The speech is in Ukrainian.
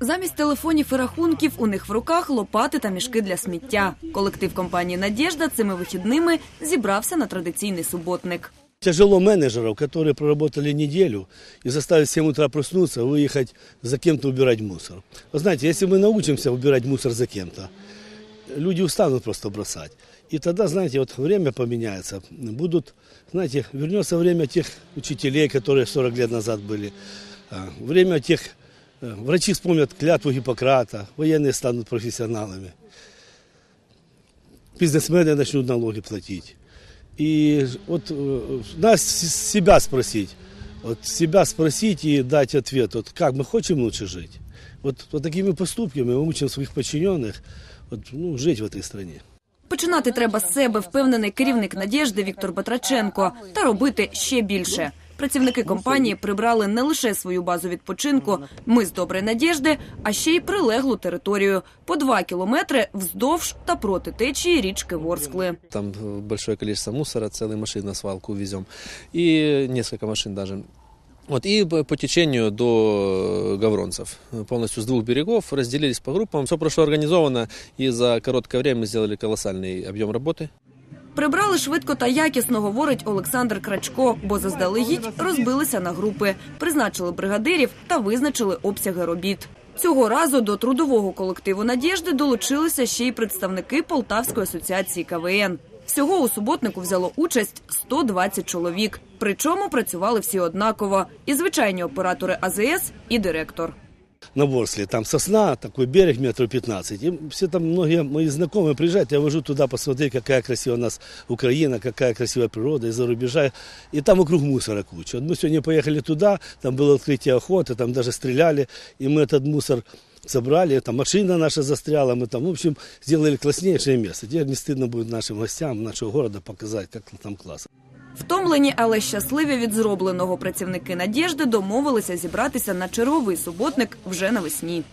Замість телефонів і рахунків у них в руках лопати та мішки для сміття. Колектив компанії Надєжда цими вихідними зібрався на традиційний суботник. Тяжело менеджеров, которые проработали неделю и заставить в 7 утра проснуться, выехать за кем-то убирать мусор. Вы знаете, если мы научимся убирать мусор за кем-то, люди устанут просто бросать. И тогда, знаете, вот время поменяется. Будут, знаете, вернется время тех учителей, которые 40 лет назад были. А, Время тех, э, врачи вспомнят клятву Гиппократа, военные станут профессионалами. Бизнесмены начнут налоги платить. И вот э, нас с- себя спросить, вот себя спросить и дать ответ, вот как мы хотим лучше жить. Вот, вот такими поступками мы учим своих подчиненных вот, ну, жить в этой стране. Починати треба з себе, впевнений керівник Надєжди Віктор Батраченко, та робити ще більше. Працівники компанії прибрали не лише свою базу відпочинку «Ми з доброї надіжди, а ще й прилеглу територію по два кілометри вздовж та проти течії річки Ворскли. Там э, большое количество мусора, целые машины на свалку везем. И несколько машин даже. Вот, и по по течению до Гавронцев. Полностью с двух берегов разделились по группам. Все прошло организовано, и за короткое время мы сделали колоссальный объем работы. Прибрали швидко та якісно, говорить Олександр Крачко, бо заздалегідь розбилися на групи, призначили бригадирів та визначили обсяги робіт. Цього разу до трудового колективу Надєжди долучилися ще й представники Полтавської асоціації КВН. Всього у суботнику взяло участь 120 чоловік. Причому працювали всі однаково – і звичайні оператори АЗС, і директор На Ворсле, там сосна, такой берег метров 15. И все там многие мои знакомые приезжают, я вожу туда посмотреть, какая красивая у нас Украина, какая красивая природа из-за рубежа. И там вокруг мусора куча. Вот мы сегодня поехали туда, там было открытие охоты, там даже стреляли, и мы этот мусор собрали, там машина наша застряла, мы там, в общем, сделали класснейшее место. Теперь не стыдно будет нашим гостям нашего города показать, как там классно. Втомлені, але щасливі від зробленого працівники Надєжди домовилися зібратися на черговий суботник вже навесні.